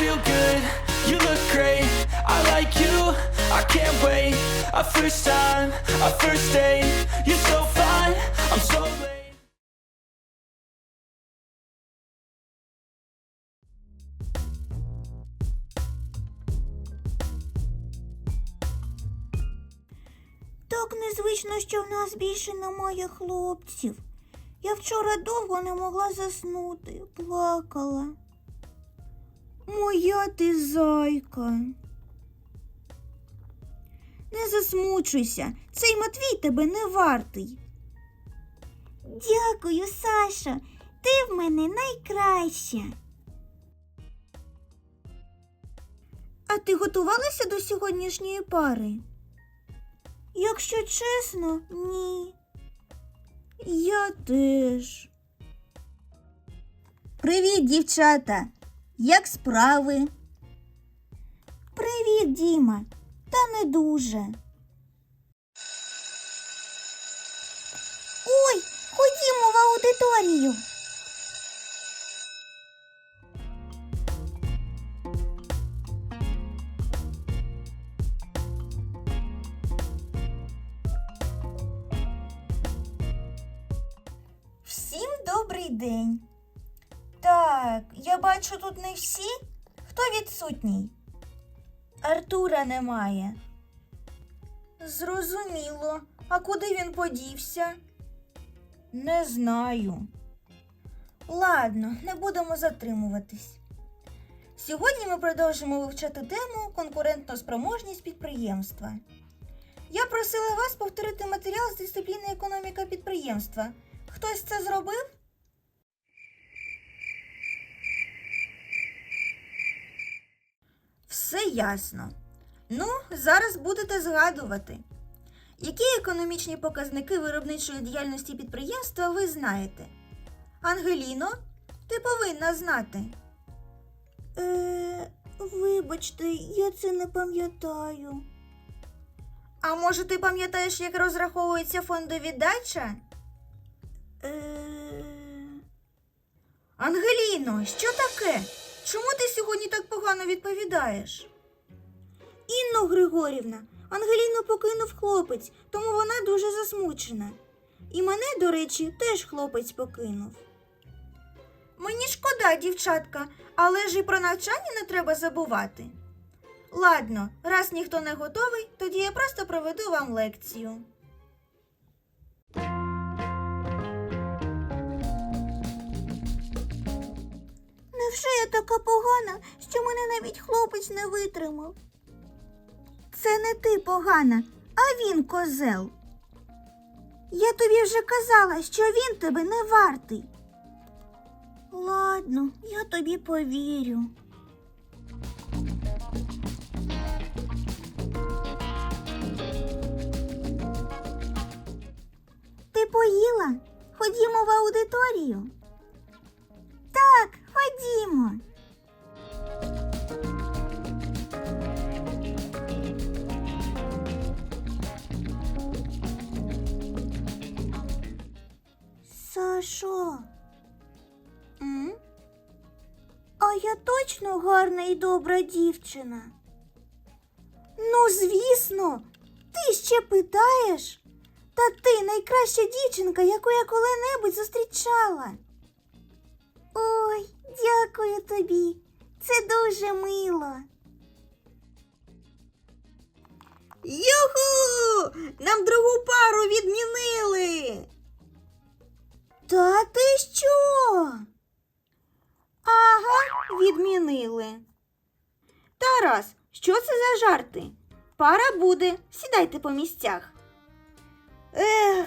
feel good, you look great. I like you, I can't wait. A first time, a first date. You're so fine, I'm so late. Так незвично, що в нас більше немає хлопців. Я вчора довго не могла заснути, плакала. Моя ти зайка. Не засмучуйся, цей Матвій тебе не вартий. Дякую, Сашо. Ти в мене найкраща. А ти готувалася до сьогоднішньої пари? Якщо чесно, ні. Я теж. Привіт, дівчата. Як справи? Привіт, Діма. Та не дуже. Ой, ходімо в аудиторію. Всім добрий день. Так, я бачу тут не всі. Хто відсутній? Артура немає. Зрозуміло. А куди він подівся? Не знаю. Ладно, не будемо затримуватись. Сьогодні ми продовжимо вивчати тему конкурентноспроможність підприємства. Я просила вас повторити матеріал з дисципліни економіка підприємства. Хтось це зробив? Все ясно. Ну, зараз будете згадувати. Які економічні показники виробничої діяльності підприємства ви знаєте? Ангеліно, ти повинна знати. Е, вибачте, я це не пам'ятаю. А може, ти пам'ятаєш, як розраховується фондовіддача? Е... Ангеліно, що таке? Чому ти сьогодні так погано відповідаєш? Інно Григорівна, Ангеліну покинув хлопець, тому вона дуже засмучена. І мене, до речі, теж хлопець покинув. Мені шкода, дівчатка, але ж і про навчання не треба забувати. Ладно, раз ніхто не готовий, тоді я просто проведу вам лекцію. Невже я така погана, що мене навіть хлопець не витримав? Це не ти погана, а він козел. Я тобі вже казала, що він тебе не вартий. Ладно, я тобі повірю. Ти поїла? Ходімо в аудиторію. Так, ходімо. Сашо. М? А я точно гарна і добра дівчина. Ну, звісно, ти ще питаєш? Та ти найкраща дівчинка, яку я коли-небудь зустрічала. Ой, дякую тобі. Це дуже мило. Юху! Нам другу пару відмінили. Та ти що? Ага, відмінили. Тарас, що це за жарти? Пара буде. Сідайте по місцях. Ех.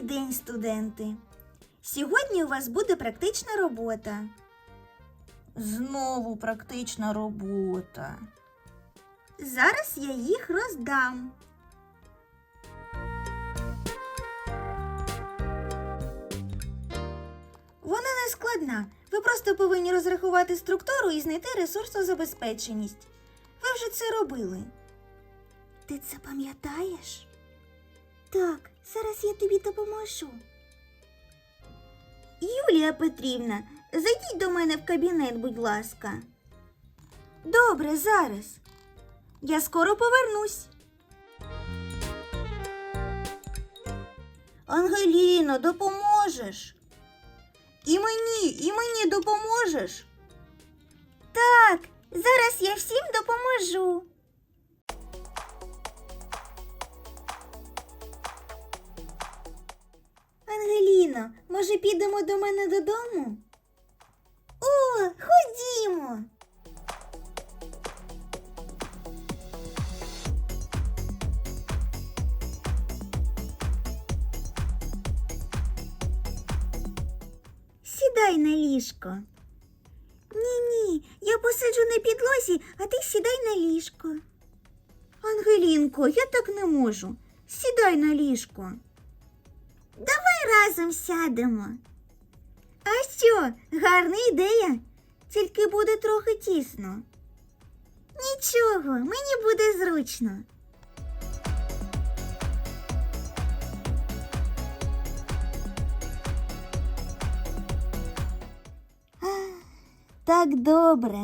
Добрий день, студенти. Сьогодні у вас буде практична робота. Знову практична робота. Зараз я їх роздам. Вона не складна. Ви просто повинні розрахувати структуру і знайти ресурсозабезпеченість. Ви вже це робили. Ти це пам'ятаєш? Так, зараз я тобі допоможу. Юлія Петрівна, зайдіть до мене в кабінет, будь ласка. Добре, зараз. Я скоро повернусь. Ангеліно, допоможеш? І мені, і мені допоможеш? Так, зараз я всім допоможу. Ангеліно, може підемо до мене додому? О, ходімо. Сідай на ліжко. Ні-ні, я посиджу на підлозі, а ти сідай на ліжко. Ангелінко, я так не можу. Сідай на ліжко. Давай разом сядемо. А що, гарна ідея, тільки буде трохи тісно. Нічого, мені буде зручно. Так добре.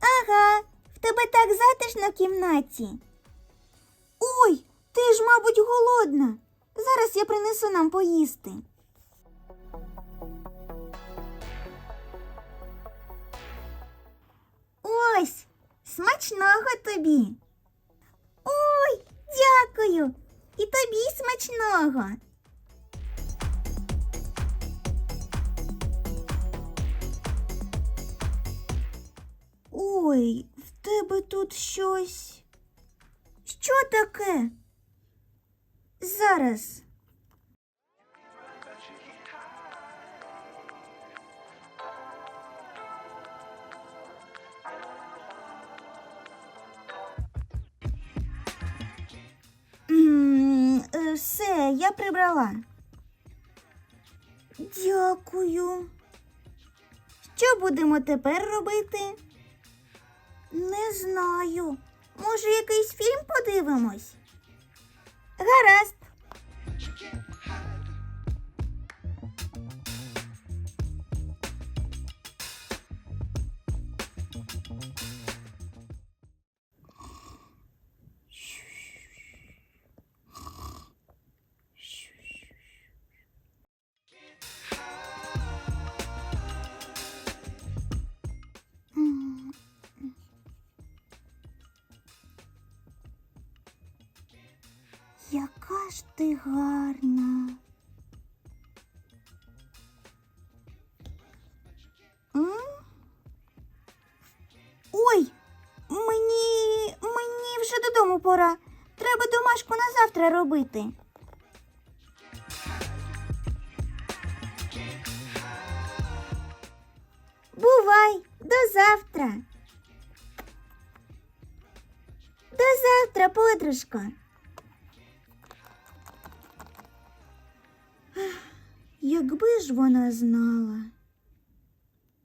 Ага, в тебе так затишно в кімнаті. Ой, ти ж, мабуть, голодна. Зараз я принесу нам поїсти. Ось, смачного тобі. Ой, дякую. І тобі смачного. Ой, в тебе тут щось. Що таке? Зараз. Е, Все, я прибрала. Дякую. Що будемо тепер робити? Не знаю. Може, якийсь фільм подивимось? Гаразд. Ти гарна. М? Ой, мені, мені вже додому пора. Треба домашку на завтра робити. Бувай, до завтра. До завтра, подружко. Якби ж вона знала.